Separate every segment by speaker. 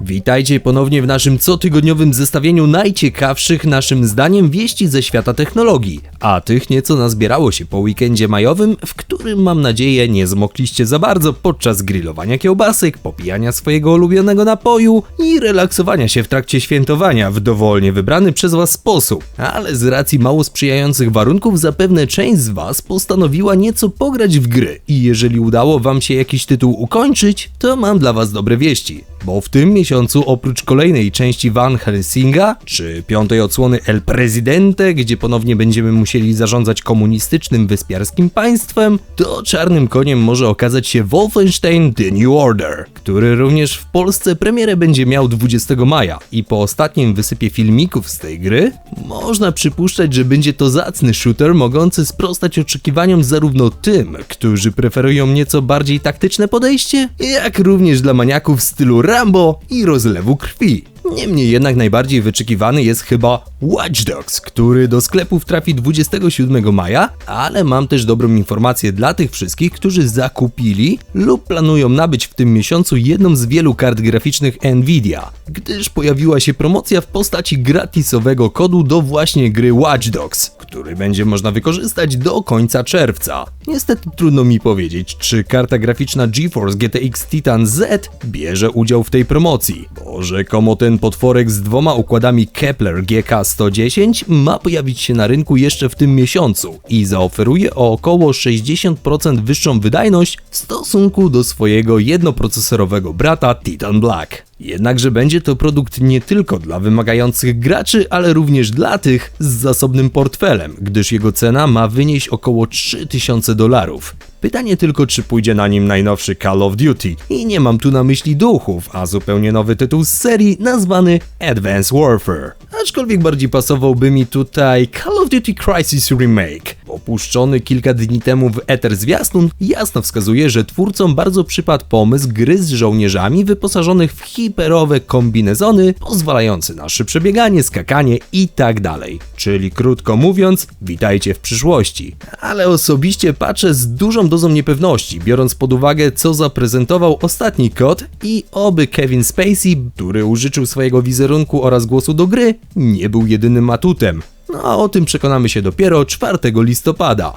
Speaker 1: Witajcie ponownie w naszym cotygodniowym zestawieniu najciekawszych naszym zdaniem wieści ze świata technologii, a tych nieco nazbierało się po weekendzie majowym, w którym mam nadzieję nie zmokliście za bardzo podczas grillowania kiełbasek, popijania swojego ulubionego napoju i relaksowania się w trakcie świętowania w dowolnie wybrany przez was sposób. Ale z racji mało sprzyjających warunków zapewne część z was postanowiła nieco pograć w gry i jeżeli udało wam się jakiś tytuł ukończyć, to mam dla was dobre wieści, bo w tym miesiącu oprócz kolejnej części Van Helsinga, czy piątej odsłony El Presidente, gdzie ponownie będziemy musieli zarządzać komunistycznym wyspiarskim państwem, to czarnym koniem może okazać się Wolfenstein The New Order, który również w Polsce premierę będzie miał 20 maja. I po ostatnim wysypie filmików z tej gry można przypuszczać, że będzie to zacny shooter mogący sprostać oczekiwaniom zarówno tym, którzy preferują nieco bardziej taktyczne podejście, jak również dla maniaków w stylu Rambo i rozlewu krwi. Niemniej jednak najbardziej wyczekiwany jest chyba Watch Dogs, który do sklepów trafi 27 maja, ale mam też dobrą informację dla tych wszystkich, którzy zakupili lub planują nabyć w tym miesiącu jedną z wielu kart graficznych Nvidia, gdyż pojawiła się promocja w postaci gratisowego kodu do właśnie gry Watch Dogs, który będzie można wykorzystać do końca czerwca. Niestety trudno mi powiedzieć, czy karta graficzna GeForce GTX Titan Z bierze udział w tej promocji, bo rzekomo ten potworek z dwoma układami Kepler GK110 ma pojawić się na rynku jeszcze w tym miesiącu i zaoferuje o około 60% wyższą wydajność w stosunku do swojego jednoprocesorowego brata Titan Black. Jednakże będzie to produkt nie tylko dla wymagających graczy, ale również dla tych z zasobnym portfelem, gdyż jego cena ma wynieść około 3000 dolarów. Pytanie tylko, czy pójdzie na nim najnowszy Call of Duty. I nie mam tu na myśli duchów, a zupełnie nowy tytuł z serii nazwany Advanced Warfare. Aczkolwiek bardziej pasowałby mi tutaj Call of Duty Crisis Remake. Opuszczony kilka dni temu w Ether zwiastun jasno wskazuje, że twórcom bardzo przypadł pomysł gry z żołnierzami wyposażonych w hiperowe kombinezony pozwalające na szybsze bieganie, skakanie tak dalej. Czyli krótko mówiąc, witajcie w przyszłości. Ale osobiście patrzę z dużą dozą niepewności, biorąc pod uwagę co zaprezentował ostatni kod i oby Kevin Spacey, który użyczył swojego wizerunku oraz głosu do gry, nie był jedynym atutem. No a o tym przekonamy się dopiero 4 listopada.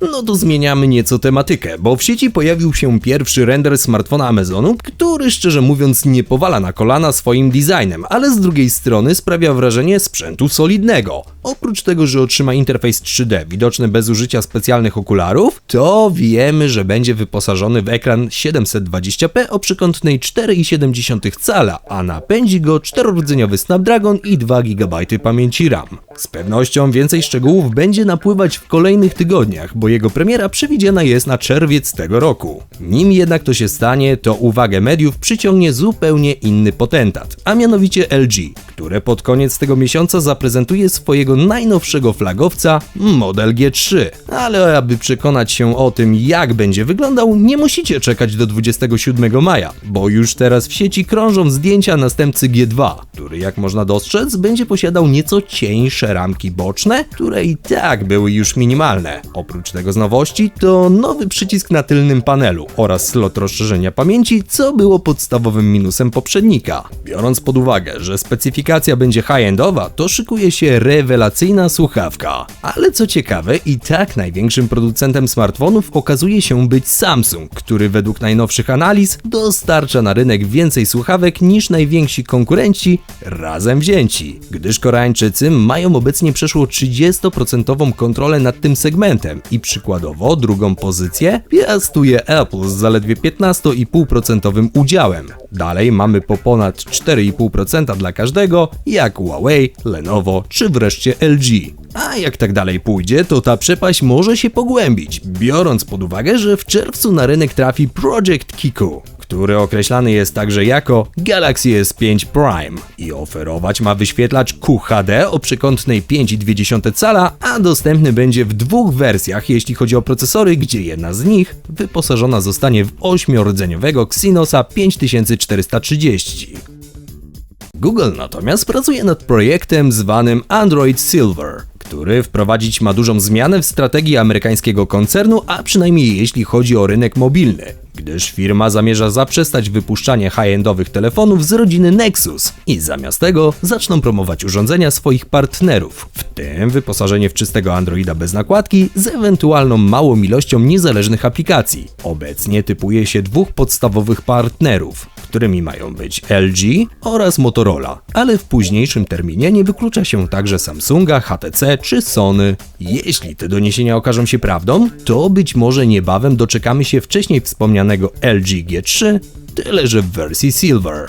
Speaker 1: No to zmieniamy nieco tematykę, bo w sieci pojawił się pierwszy render smartfona Amazonu, który szczerze mówiąc nie powala na kolana swoim designem, ale z drugiej strony sprawia wrażenie sprzętu solidnego. Oprócz tego, że otrzyma interfejs 3D widoczny bez użycia specjalnych okularów, to wiemy, że będzie wyposażony w ekran 720p o przekątnej 4,7 cala, a napędzi go czterordzeniowy Snapdragon i 2 GB pamięci RAM. Z pewnością więcej szczegółów będzie napływać w kolejnych tygodniach, bo jego premiera przewidziana jest na czerwiec tego roku. Nim jednak to się stanie, to uwagę mediów przyciągnie zupełnie inny potentat, a mianowicie LG, które pod koniec tego miesiąca zaprezentuje swojego najnowszego flagowca Model G3. Ale aby przekonać się o tym, jak będzie wyglądał, nie musicie czekać do 27 maja, bo już teraz w sieci krążą zdjęcia następcy G2, który jak można dostrzec będzie posiadał nieco cieńsze ramki boczne, które i tak były już minimalne. Oprócz tego z nowości to nowy przycisk na tylnym panelu oraz slot rozszerzenia pamięci, co było podstawowym minusem poprzednika. Biorąc pod uwagę, że specyfikacja będzie high-endowa, to szykuje się rewelacyjna słuchawka. Ale co ciekawe, i tak największym producentem smartfonów okazuje się być Samsung, który według najnowszych analiz dostarcza na rynek więcej słuchawek niż najwięksi konkurenci razem wzięci, gdyż Koreańczycy mają obecnie przeszło 30% kontrolę nad tym segmentem i przykładowo drugą pozycję piastuje Apple z zaledwie 15,5% udziałem. Dalej mamy po ponad 4,5% dla każdego, jak Huawei, Lenovo czy wreszcie LG. A jak tak dalej pójdzie, to ta przepaść może się pogłębić, biorąc pod uwagę, że w czerwcu na rynek trafi Project Kiku, który określany jest także jako Galaxy S5 Prime i oferować ma wyświetlacz QHD o przekątnej 5,2 cala, a dostępny będzie w dwóch wersjach, jeśli chodzi o procesory, gdzie jedna z nich wyposażona zostanie w 8-rdzeniowego Exynosa 5430. Google natomiast pracuje nad projektem zwanym Android Silver, który wprowadzić ma dużą zmianę w strategii amerykańskiego koncernu, a przynajmniej jeśli chodzi o rynek mobilny. gdyż firma zamierza zaprzestać wypuszczania high-endowych telefonów z rodziny Nexus i zamiast tego zaczną promować urządzenia swoich partnerów, w tym wyposażenie w czystego Androida bez nakładki z ewentualną małą ilością niezależnych aplikacji. Obecnie typuje się dwóch podstawowych partnerów, którymi mają być LG oraz Motorola, ale w późniejszym terminie nie wyklucza się także Samsunga, HTC czy Sony. Jeśli te doniesienia okażą się prawdą, to być może niebawem doczekamy się wcześniej wspomnianego LG G3, tyle że w wersji Silver.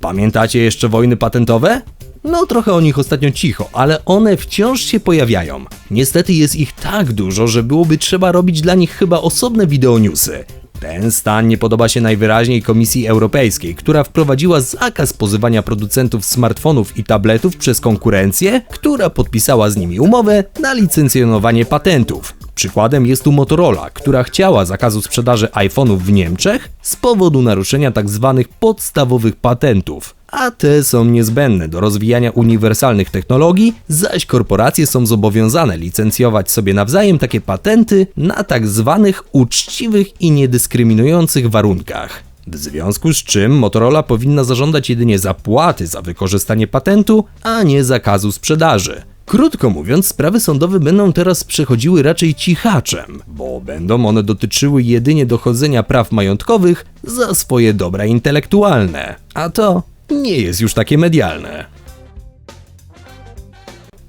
Speaker 1: Pamiętacie jeszcze wojny patentowe? No, trochę o nich ostatnio cicho, ale one wciąż się pojawiają. Niestety jest ich tak dużo, że byłoby trzeba robić dla nich chyba osobne wideonewsy. Ten stan nie podoba się najwyraźniej Komisji Europejskiej, która wprowadziła zakaz pozywania producentów smartfonów i tabletów przez konkurencję, która podpisała z nimi umowę na licencjonowanie patentów. Przykładem jest tu Motorola, która chciała zakazu sprzedaży iPhone'ów w Niemczech z powodu naruszenia tzw. podstawowych patentów. A te są niezbędne do rozwijania uniwersalnych technologii, zaś korporacje są zobowiązane licencjować sobie nawzajem takie patenty na tak zwanych uczciwych i niedyskryminujących warunkach. W związku z czym Motorola powinna zażądać jedynie zapłaty za wykorzystanie patentu, a nie zakazu sprzedaży. Krótko mówiąc, sprawy sądowe będą teraz przechodziły raczej cichaczem, bo będą one dotyczyły jedynie dochodzenia praw majątkowych za swoje dobra intelektualne. A to nie jest już takie medialne.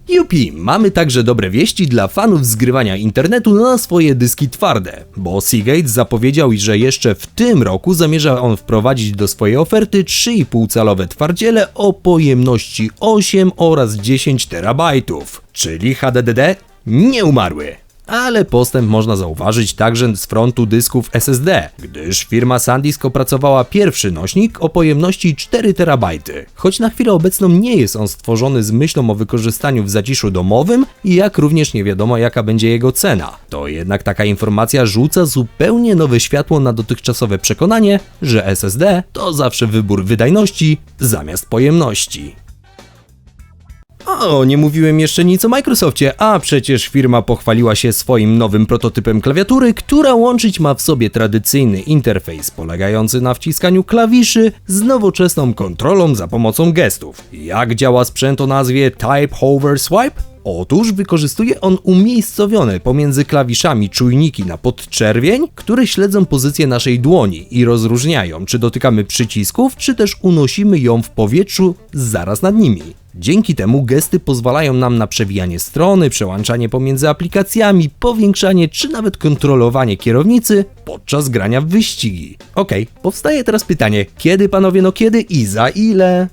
Speaker 1: Yupi, mamy także dobre wieści dla fanów zgrywania internetu na swoje dyski twarde, bo Seagate zapowiedział, że jeszcze w tym roku zamierza on wprowadzić do swojej oferty 3,5-calowe twardziele o pojemności 8 oraz 10 terabajtów, czyli HDD nie umarły. Ale postęp można zauważyć także z frontu dysków SSD, gdyż firma SanDisk opracowała pierwszy nośnik o pojemności 4 TB. Choć na chwilę obecną nie jest on stworzony z myślą o wykorzystaniu w zaciszu domowym, jak również nie wiadomo jaka będzie jego cena. To jednak taka informacja rzuca zupełnie nowe światło na dotychczasowe przekonanie, że SSD to zawsze wybór wydajności zamiast pojemności. O, nie mówiłem jeszcze nic o Microsoftie, a przecież firma pochwaliła się swoim nowym prototypem klawiatury, która łączyć ma w sobie tradycyjny interfejs polegający na wciskaniu klawiszy z nowoczesną kontrolą za pomocą gestów. Jak działa sprzęt o nazwie Type Hover Swipe? Otóż wykorzystuje on umiejscowione pomiędzy klawiszami czujniki na podczerwień, które śledzą pozycję naszej dłoni i rozróżniają, czy dotykamy przycisków, czy też unosimy ją w powietrzu zaraz nad nimi. Dzięki temu gesty pozwalają nam na przewijanie strony, przełączanie pomiędzy aplikacjami, powiększanie czy nawet kontrolowanie kierownicy podczas grania w wyścigi. Okej, powstaje teraz pytanie, kiedy panowie, no kiedy i za ile?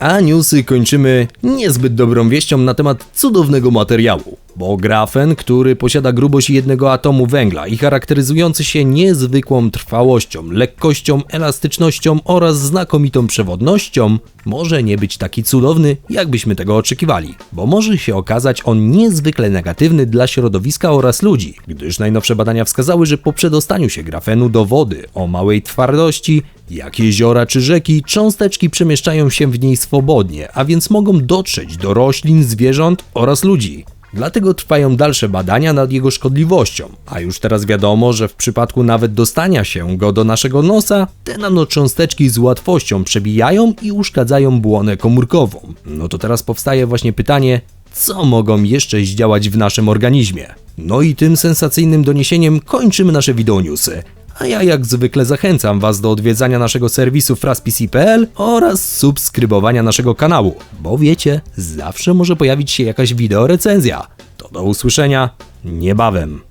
Speaker 1: A newsy kończymy niezbyt dobrą wieścią na temat cudownego materiału, bo grafen, który posiada grubość jednego atomu węgla i charakteryzujący się niezwykłą trwałością, lekkością, elastycznością oraz znakomitą przewodnością, może nie być taki cudowny, jakbyśmy tego oczekiwali, bo może się okazać on niezwykle negatywny dla środowiska oraz ludzi, gdyż najnowsze badania wskazały, że po przedostaniu się grafenu do wody o małej twardości, jak jeziora czy rzeki, cząsteczki przemieszczają się w niej swobodnie, a więc mogą dotrzeć do roślin, zwierząt oraz ludzi. Dlatego trwają dalsze badania nad jego szkodliwością, a już teraz wiadomo, że w przypadku nawet dostania się go do naszego nosa, te nanocząsteczki z łatwością przebijają i uszkadzają błonę komórkową. No to teraz powstaje właśnie pytanie, co mogą jeszcze zdziałać w naszym organizmie? No i tym sensacyjnym doniesieniem kończymy nasze wideonewsy. A ja jak zwykle zachęcam Was do odwiedzania naszego serwisu fraspc.pl oraz subskrybowania naszego kanału, bo wiecie, zawsze może pojawić się jakaś wideo recenzja. To do usłyszenia niebawem.